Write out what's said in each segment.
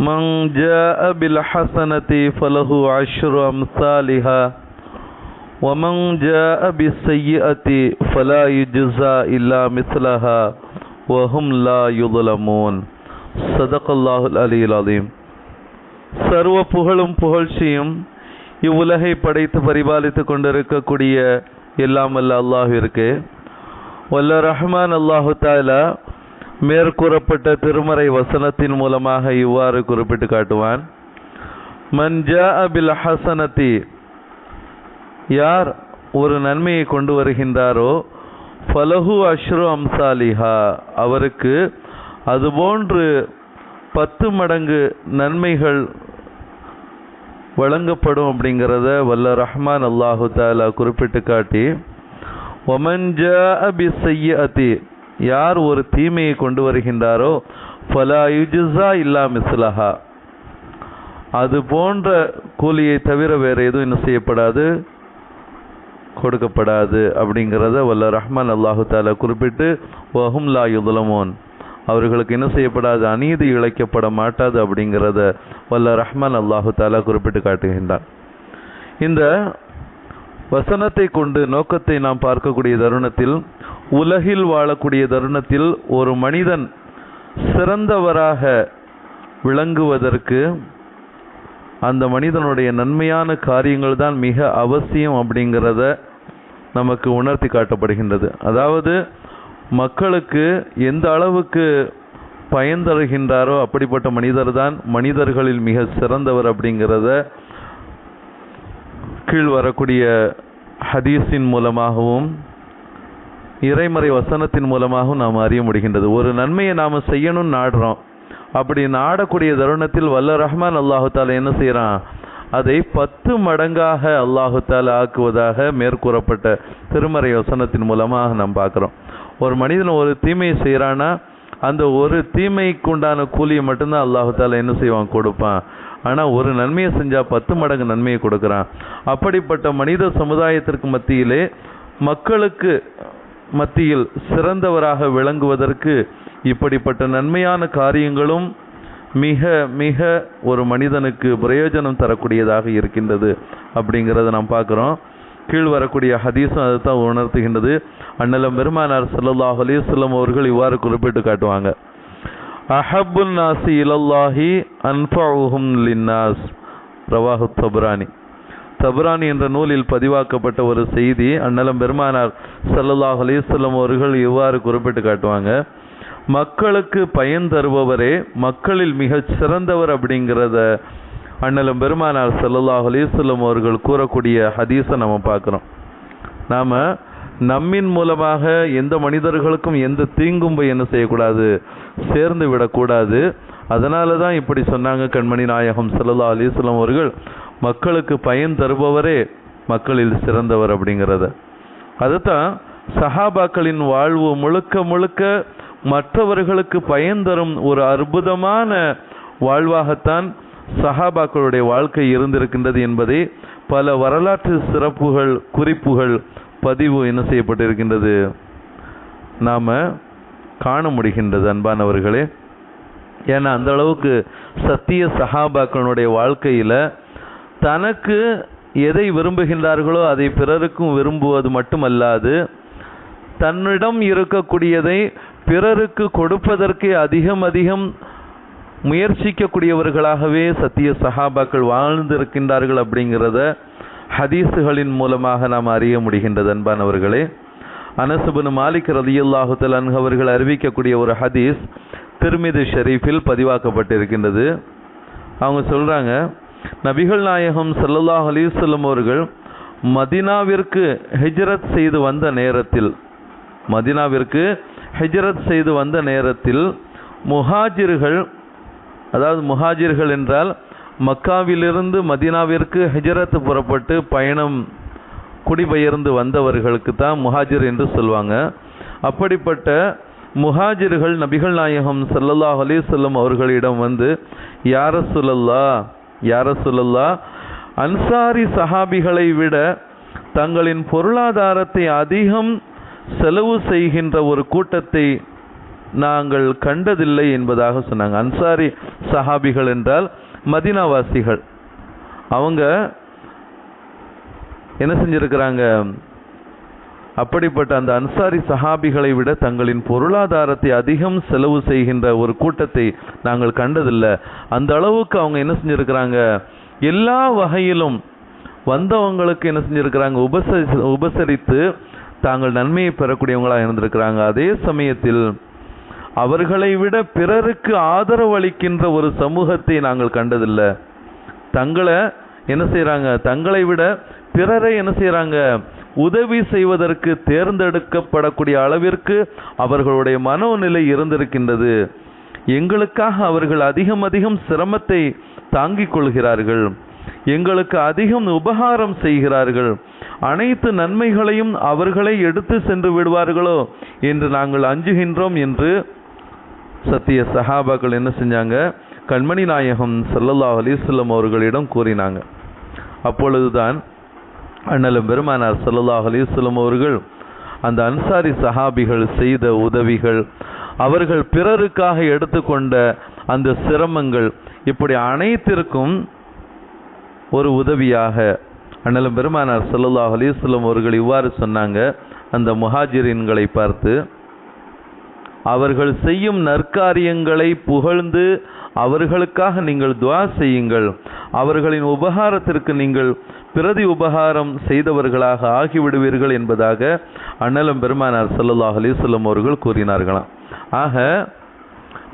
من جاء بالحسنة فله عشر أمثالها ومن جاء بالسيئة فلا يجزى إلا مثلها وهم لا يظلمون صدق الله العلي العظيم சர்வ புகழும் புகழ்ச்சியும் இவ்வுலகை படைத்து பரிபாலித்து கொண்டிருக்கக்கூடிய எல்லாம் வல்ல அல்லாஹிற்கு வல்ல ரஹ்மான் அல்லாஹு தாலா மேற்கூறப்பட்ட திருமறை வசனத்தின் மூலமாக இவ்வாறு குறிப்பிட்டு காட்டுவான். மன்ஜா அபில் ஹசனத்தி யார் ஒரு நன்மையை கொண்டு வருகின்றாரோ ஃபலஹு அஷ்ரு அம்சாலிஹா அவருக்கு அதுபோன்று பத்து மடங்கு நன்மைகள் வழங்கப்படும் அப்படிங்கிறத வல்ல ரஹ்மான் அல்லாஹு தாலா குறிப்பிட்டு காட்டி ஒமன்ஜா அபி செய்யத்தி யார் ஒரு தீமையை கொண்டு வருகின்றாரோ ஃபலா யுஜுசா இல்லா மிஸ்லஹா. அது போன்ற கூலியை தவிர வேறு எதுவும் என்ன செய்யப்படாது? கொடுக்கப்படாது அப்படிங்கிறத வல்ல ரஹ்மான் அல்லாஹு தாலா குறிப்பிட்டு வஹும் லா யுதுலமோன். அவர்களுக்கு என்ன செய்யப்படாது? அநீதி இழைக்கப்பட மாட்டாது அப்படிங்கிறத வல்ல ரஹ்மான் அல்லாஹு தாலா குறிப்பிட்டு காட்டுகின்றான் இந்த வசனத்தை கொண்டு நோக்கத்தை நாம் பார்க்கக்கூடிய தருணத்தில் உலகில் வாழக்கூடிய தருணத்தில் ஒரு மனிதன் சிறந்தவராக விளங்குவதற்கு அந்த மனிதனுடைய நன்மையான காரியங்கள் தான் மிக அவசியம் அப்படிங்கிறத நமக்கு உணர்த்தி காட்டப்படுகின்றது. அதாவது மக்களுக்கு எந்த அளவுக்கு பயன் தருகின்றாரோ அப்படிப்பட்ட மனிதர் தான் மனிதர்களில் மிக சிறந்தவர் அப்படிங்கிறத கீழ் வரக்கூடிய ஹதீஸின் மூலமாகவும் இறைமறை வசனத்தின் மூலமாகவும் நாம் அறிய முடிகின்றது. ஒரு நன்மையை நாம் செய்யணும்னு நாடுறோம். அப்படி நாடக்கூடிய தருணத்தில் வல்ல ரஹ்மான் அல்லாஹு தாலா என்ன செய்கிறான் அதை பத்து மடங்காக அல்லாஹு ஆக்குவதாக மேற்கூறப்பட்ட திருமறை வசனத்தின் மூலமாக நாம் பார்க்குறோம். ஒரு மனிதன் ஒரு தீமையை செய்கிறான்னா அந்த ஒரு தீமைக்கு உண்டான கூலியை மட்டும்தான் அல்லாஹு தாலா என்ன செய்வான்? கொடுப்பான். ஆனால் ஒரு நன்மையை செஞ்சால் பத்து மடங்கு நன்மையை கொடுக்குறான். அப்படிப்பட்ட மனித சமுதாயத்திற்கு மத்தியிலே மக்களுக்கு மத்தியில் சிறந்தவராக விளங்குவதற்கு இப்படிப்பட்ட நன்மையான காரியங்களும் மிக மிக ஒரு மனிதனுக்கு பிரயோஜனம் தரக்கூடியதாக இருக்கின்றது அப்படிங்கிறத நாம் பார்க்குறோம். கீழ் வரக்கூடிய ஹதீஸும் அதை தான் உணர்த்துகின்றது. அண்ணலம் பெருமானார் சல்லாஹ் அலிஸ்லம் அவர்கள் இவ்வாறு குறிப்பிட்டு காட்டுவாங்க. அஹபுல் நாசி இலல்லாஹி அன்ஃபவுஹும் லின்னாஸ் ரவாஹு தபுரானி. தபுரானி என்ற நூலில் பதிவாக்கப்பட்ட ஒரு செய்தி அண்ணலம் பெருமானார் சல்லல்லாஹ் அலிஸ்லம் அவர்கள் இவ்வாறு குறிப்பிட்டு காட்டுவாங்க மக்களுக்கு பயன் தருபவரே மக்களில் மிகச் சிறந்தவர் அப்படிங்கிறத அண்ணலம் பெருமானார் சல்லல்லாஹ் அலிஸ்லம் அவர்கள் கூறக்கூடிய ஹதீஸை நம்ம பார்க்குறோம். நாம் நம்மின் மூலமாக எந்த மனிதர்களுக்கும் எந்த தீங்கும் போய் என்ன செய்யக்கூடாது? சேர்ந்து விடக்கூடாது. அதனால தான் இப்படி சொன்னாங்க கண்மணி நாயகம் சல்லல்லா அலிஸ்லாம் அவர்கள். மக்களுக்கு பயன் தருபவரே மக்களில் சிறந்தவர் அப்படிங்கிறத. அதுதான் சஹாபாக்களின் வாழ்வு முழுக்க முழுக்க மற்றவர்களுக்கு பயன் தரும் ஒரு அற்புதமான வாழ்வாகத்தான் சஹாபாக்களுடைய வாழ்க்கை இருந்திருக்கின்றது என்பதை பல வரலாற்று சிறப்புகள் குறிப்புகள் பதிவு என்ன செய்யப்பட்டிருக்கின்றது? நாம் காண முடிகின்றது அன்பானவர்களே. ஏன்னா அந்த அளவுக்கு சத்திய சஹாபாக்களுடைய வாழ்க்கையில் தனக்கு எதை விரும்புகின்றார்களோ அதை பிறருக்கும் விரும்புவது மட்டுமல்லாது தன்னிடம் இருக்கக்கூடியதை பிறருக்கு கொடுப்பதற்கு அதிகம் அதிகம் முயற்சிக்கக்கூடியவர்களாகவே சத்திய சஹாபாக்கள் வாழ்ந்திருக்கின்றார்கள் அப்படிங்கிறத ஹதீஸுகளின் மூலமாக நாம் அறிய முடிகின்றது அன்பானவர்களே. அனசுபனு மாலிக் ரதியுல்லாஹுத்தல் அன்ஹு அவர்கள் அறிவிக்கக்கூடிய ஒரு ஹதீஸ் திருமிது ஷெரீஃபில் பதிவாக்கப்பட்டிருக்கின்றது. அவங்க சொல்கிறாங்க நபிகள் நாயகம் சல்லல்லாஹ் அலிசல்லம் அவர்கள் மதினாவிற்கு ஹிஜ்ரத் செய்து வந்த நேரத்தில் மதினாவிற்கு ஹிஜ்ரத் செய்து வந்த நேரத்தில் முஹாஜிர்கள் அதாவது முஹாஜிர்கள் என்றால் மக்காவிலிருந்து மதீனாவிற்கு ஹிஜரத் புறப்பட்டு பயணம் குடிபெயர்ந்து வந்தவர்களுக்கு தான் முஹாஜிர் என்று சொல்லுவாங்க அப்படிப்பட்ட முஹாஜிர்கள் நபிகள் நாயகம் சல்லல்லாஹ் அலிசல்லம் அவர்களிடம் வந்து யார சொல்லல்லா யார சொல்லல்லா அன்சாரி சஹாபிகளை விட தங்களின் பொருளாதாரத்தை அதிகம் செலவு செய்கின்ற ஒரு கூட்டத்தை நாங்கள் கண்டதில்லை என்பதாக சொன்னாங்க. அன்சாரி சஹாபிகள் என்றால் மதினாவாசிகள். அவங்க என்ன செஞ்சிருக்கிறாங்க? அப்படிப்பட்ட அந்த அன்சாரி சஹாபிகளை விட தங்களின் பொருளாதாரத்தை அதிகம் செலவு செய்கின்ற ஒரு கூட்டத்தை நாங்கள் கண்டதில்லை. அந்த அளவுக்கு அவங்க என்ன செஞ்சிருக்கிறாங்க? எல்லா வகையிலும் வந்தவங்களுக்கு என்ன செஞ்சுருக்கிறாங்க? உபசரி உபசரித்து தாங்கள் நன்மையை பெறக்கூடியவங்களாக இருந்திருக்கிறாங்க. அதே சமயத்தில் அவர்களை விட பிறருக்கு ஆதரவு அளிக்கின்ற ஒரு சமூகத்தை நாங்கள் கண்டதில்லை. தங்களை என்ன செய்கிறாங்க தங்களை விட பிறரை என்ன செய்கிறாங்க உதவி செய்வதற்கு தேர்ந்தெடுக்கப்படக்கூடிய அளவிற்கு அவர்களுடைய மனோநிலை இருந்திருக்கின்றது. எங்களுக்காக அவர்கள் அதிகம் அதிகம் சிரமத்தை தாங்கிக் கொள்கிறார்கள். எங்களுக்கு அதிகம் உபகாரம் செய்கிறார்கள். அனைத்து நன்மைகளையும் அவர்களே எடுத்து சென்று விடுவார்களோ என்று நாங்கள் அஞ்சுகின்றோம் என்று சத்திய சஹாபாக்கள் என்ன செஞ்சாங்க? கண்மணி நாயகம் சல்லல்லா அலிஸ்லம் அவர்களிடம் கூறினாங்க. அப்பொழுதுதான் அண்ணலும் பெருமானார் சல்லாஹ் அலிஸ்லம் அவர்கள் அந்த அன்சாரி சஹாபிகள் செய்த உதவிகள் அவர்கள் பிறருக்காக எடுத்துக்கொண்ட அந்த சிரமங்கள் இப்படி அனைத்திற்கும் ஒரு உதவியாக அண்ணலும் பெருமானார் சல்லாஹ் அலிஸ்லம் அவர்கள் இவ்வாறு சொன்னாங்க. அந்த முஹாஜிரின்களை பார்த்து அவர்கள் செய்யும் நற்காரியங்களை புகழ்ந்து அவர்களுக்காக நீங்கள் துவா செய்யுங்கள். அவர்களின் உபகாரத்திற்கு நீங்கள் பிரதி உபகாரம் செய்தவர்களாக ஆகிவிடுவீர்கள் என்பதாக அண்ணலம் பெருமானார் ஸல்லல்லாஹு அலிசல்லம் அவர்கள் கூறினார்களாம். ஆக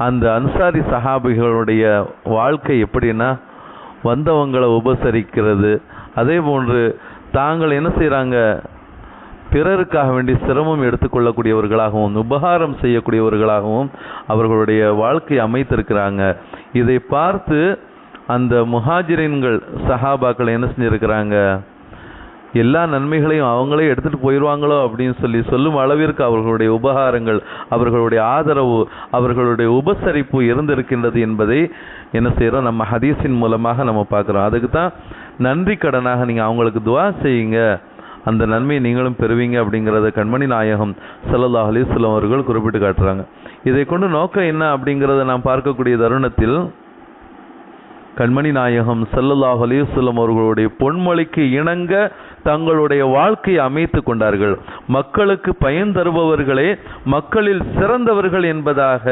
அந்த அன்சாரி சஹாபிகளுடைய வாழ்க்கை எப்படின்னா வந்தவங்களை உபசரிக்கிறது. அதே போன்று தாங்கள் என்ன செய்கிறாங்க பிறருக்காக வேண்டி சிரமம் எடுத்துக்கொள்ளக்கூடியவர்களாகவும் உபகாரம் செய்யக்கூடியவர்களாகவும் அவர்களுடைய வாழ்க்கை அமைத்திருக்கிறாங்க. இதை பார்த்து அந்த முஹாஜிரின்கள் சஹாபாக்கள் என்ன செஞ்சிருக்கிறாங்க? எல்லா நன்மைகளையும் அவங்களே எடுத்துகிட்டு போயிடுவாங்களோ அப்படின்னு சொல்லி சொல்லும் அளவிற்கு அவர்களுடைய உபகாரங்கள் அவர்களுடைய ஆதரவு அவர்களுடைய உபசரிப்பு இருந்திருக்கின்றது என்பதை என்ன செய்கிறோம் நம்ம ஹதீஸின் மூலமாக நம்ம பார்க்குறோம். அதுக்கு தான் நன்றி கடனாக நீங்கள் அவங்களுக்கு துவா செய்யுங்க. அந்த நன்மையை நீங்களும் பெறுவீங்க அப்படிங்கிறத கண்மணி நாயகம் சல்லல்லா அலிஸ்லாம் அவர்கள் குறிப்பிட்டு காட்டுறாங்க. இதை கொண்டு நோக்கம் என்ன அப்படிங்கிறத நாம் பார்க்கக்கூடிய தருணத்தில் கண்மணி நாயகம் ஸல்லல்லாஹு அலைஹி அவர்களுடைய பொன்மொழிக்கு இணங்க தங்களுடைய வாழ்க்கையை அமைத்து கொண்டார்கள். மக்களுக்கு பயன் தருபவர்களே மக்களில் சிறந்தவர்கள் என்பதாக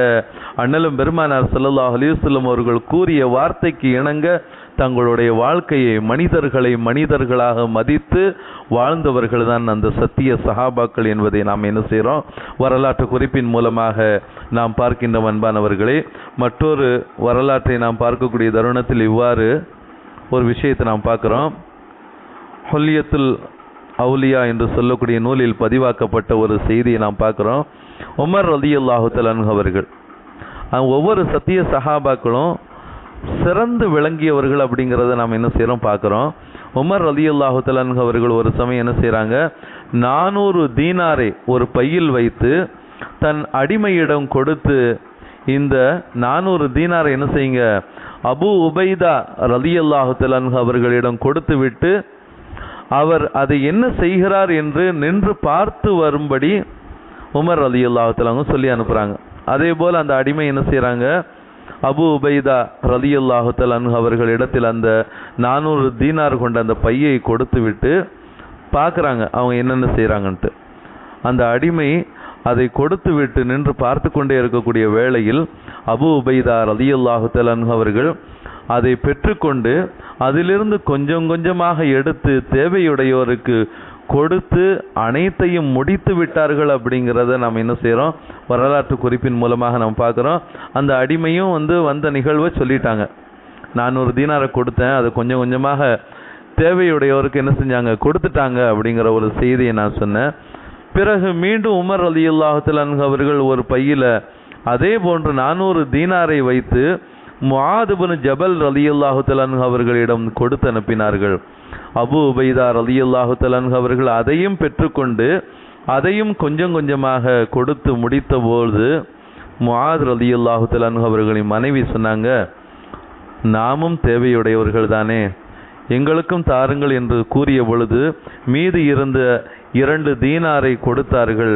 அண்ணலும் பெருமானார் ஸல்லல்லாஹு அலைஹி அவர்கள் கூறிய வார்த்தைக்கு இணங்க தங்களுடைய வாழ்க்கையை மனிதர்களை மனிதர்களாக மதித்து வாழ்ந்தவர்கள் தான் அந்த சத்திய சஹாபாக்கள் என்பதை நாம் என்ன செய்கிறோம் வரலாற்று குறிப்பின் மூலமாக நாம் பார்க்கின்ற அன்பானவர்களே மற்றொரு வரலாற்றை நாம் பார்க்கக்கூடிய தருணத்தில் இவ்வாறு ஒரு விஷயத்தை நாம் பார்க்குறோம். ஹொல்லியத்துல் அவுலியா என்று சொல்லக்கூடிய நூலில் பதிவாக்கப்பட்ட ஒரு செய்தியை நாம் பார்க்குறோம். உமர் ரலியல்லாஹு தலன்ஹு அவர்கள் ஒவ்வொரு சத்திய சஹாபாக்களும் சிறந்து விளங்கியவர்கள் அப்படிங்கிறத நாம் என்ன செய்கிறோம் பார்க்குறோம். உமர் அலி தலன்ஹு அவர்கள் ஒரு சமயம் என்ன செய்கிறாங்க நானூறு தீனாரை ஒரு பையில் வைத்து தன் அடிமையிடம் கொடுத்து இந்த நானூறு தீனாரை என்ன செய்யுங்க அபு உபைதா ரலி தலன்ஹு அவர்களிடம் கொடுத்து விட்டு அவர் அதை என்ன செய்கிறார் என்று நின்று பார்த்து வரும்படி உமர் அலி அல்லாஹுத்தலாங்க சொல்லி அனுப்புகிறாங்க அதே போல் அந்த அடிமை என்ன செய்கிறாங்க அபு உபைதா ரலி அல்லாஹுத்தலன் அவர்கள் இடத்தில் அந்த நானூறு தீனார் கொண்ட அந்த பையை கொடுத்து விட்டு பார்க்குறாங்க அவங்க என்னென்ன செய்கிறாங்கன்ட்டு அந்த அடிமை அதை கொடுத்து விட்டு நின்று பார்த்து கொண்டே இருக்கக்கூடிய வேளையில் அபு உபைதா ரலி அல்லாஹுத்தலன் அவர்கள் அதை பெற்றுக்கொண்டு அதிலிருந்து கொஞ்சம் கொஞ்சமாக எடுத்து தேவையுடையோருக்கு கொடுத்து அனைத்தையும் முடித்து விட்டார்கள் அப்படிங்கிறத நாம் என்ன செய்கிறோம் வரலாற்று குறிப்பின் மூலமாக நம்ம பார்க்குறோம். அந்த அடிமையும் வந்து வந்த நிகழ்வை சொல்லிட்டாங்க. நானூறு தீனாரை கொடுத்தேன். அதை கொஞ்சம் கொஞ்சமாக தேவையுடையவருக்கு என்ன செஞ்சாங்க? கொடுத்துட்டாங்க அப்படிங்கிற ஒரு செய்தியை நான் சொன்னேன். பிறகு மீண்டும் உமர் அலி அல்லாஹத்தில் அவர்கள் ஒரு பையில் அதே போன்று நானூறு தீனாரை வைத்து முஆதுபுன் ஜபல் ரலியல்லாஹு தலான்ஹு அவர்களிடம் கொடுத்து அனுப்பினார்கள். அபு உபைதா ரலியல்லாஹு தலான்ஹு அவர்கள் அதையும் பெற்றுக்கொண்டு அதையும் கொஞ்சம் கொஞ்சமாக கொடுத்து முடித்தபோது முஆத் ரலியல்லாஹு தலான்ஹு அவர்களின் மனைவி சொன்னாங்க நாமும் தேவையுடையவர்கள் தானே. எங்களுக்கும் தாருங்கள் என்று கூறிய பொழுது மீது இருந்த இரண்டு தீனாரை கொடுத்தார்கள்.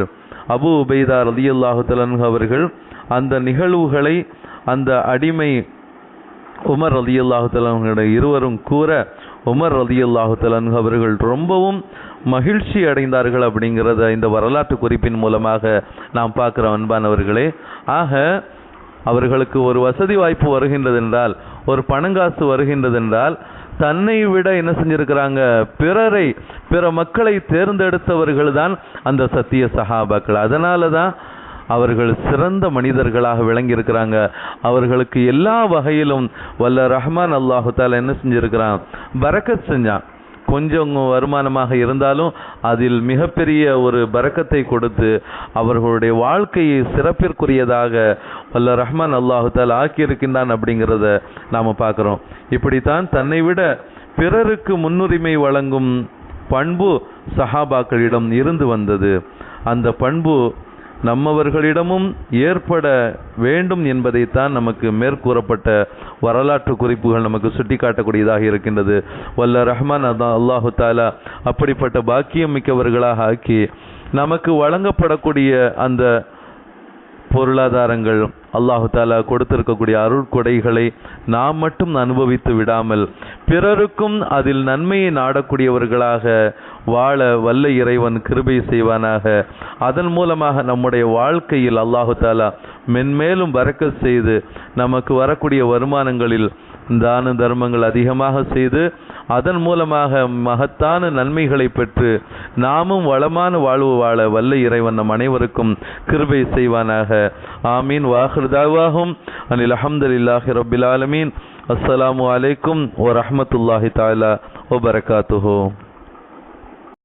அபு உபைதா ரலியல்லாஹு தலான்ஹு அவர்கள் அந்த நிகழ்வுகளை அந்த அடிமை உமர் ரலியல்லாஹு இருவரும் கூற உமர் ரலியல்லாஹு அவர்கள் ரொம்பவும் மகிழ்ச்சி அடைந்தார்கள் அப்படிங்கிறத இந்த வரலாற்று குறிப்பின் மூலமாக நாம் பார்க்குறோம் அன்பானவர்களே. ஆக அவர்களுக்கு ஒரு வசதி வாய்ப்பு வருகின்றது என்றால் ஒரு பணங்காசு வருகின்றது என்றால் தன்னை விட என்ன செஞ்சிருக்கிறாங்க? பிறரை பிற மக்களை தேர்ந்தெடுத்தவர்கள் தான் அந்த சத்திய சகாபாக்கள் அதனால தான் அவர்கள் சிறந்த மனிதர்களாக விளங்கியிருக்கிறாங்க. அவர்களுக்கு எல்லா வகையிலும் வல்ல ரஹ்மான் அல்லாஹு தாலா என்ன செஞ்சிருக்கிறான்? பரக்கத் செஞ்சான். கொஞ்சம் வருமானமாக இருந்தாலும் அதில் மிகப்பெரிய ஒரு பறக்கத்தை கொடுத்து அவர்களுடைய வாழ்க்கையை சிறப்பிற்குரியதாக வல்ல ரஹ்மான் அல்லாஹுத்தால் ஆக்கியிருக்கின்றான் அப்படிங்கிறத நாம் பார்க்குறோம். இப்படித்தான் தன்னை விட பிறருக்கு முன்னுரிமை வழங்கும் பண்பு சஹாபாக்களிடம் இருந்து வந்தது. அந்த பண்பு நம்மவர்களிடமும் ஏற்பட வேண்டும் என்பதைத்தான் நமக்கு மேற்கூறப்பட்ட வரலாற்று குறிப்புகள் நமக்கு சுட்டிக்காட்டக்கூடியதாக இருக்கின்றது. வல்ல ரஹ்மான் அதான் அல்லாஹு தாலா அப்படிப்பட்ட பாக்கியம் மிக்கவர்களாக ஆக்கி நமக்கு வழங்கப்படக்கூடிய அந்த பொருளாதாரங்கள் அல்லாஹு தாலா கொடுத்திருக்கக்கூடிய அருட்கொடைகளை நாம் மட்டும் அனுபவித்து விடாமல் பிறருக்கும் அதில் நன்மையை நாடக்கூடியவர்களாக வாழ வல்ல இறைவன் கிருபை செய்வானாக. அதன் மூலமாக நம்முடைய வாழ்க்கையில் அல்லாஹு தாலா மென்மேலும் வரக்க செய்து நமக்கு வரக்கூடிய வருமானங்களில் தான தர்மங்கள் அதிகமாக செய்து அதன் மூலமாக மகத்தான நன்மைகளை பெற்று நாமும் வளமான வாழ்வு வாழ வல்ல இறைவன் நம் அனைவருக்கும் கிருபை செய்வானாக. ஆமீன். வாஹிருதாவாகும் அனில் அஹமதுல்லாஹி ரபில் ஆலமீன். அஸ்ஸலாமு அலைக்கும் வரஹ்மத்துல்லாஹி தஆலா வபரகாத்துஹு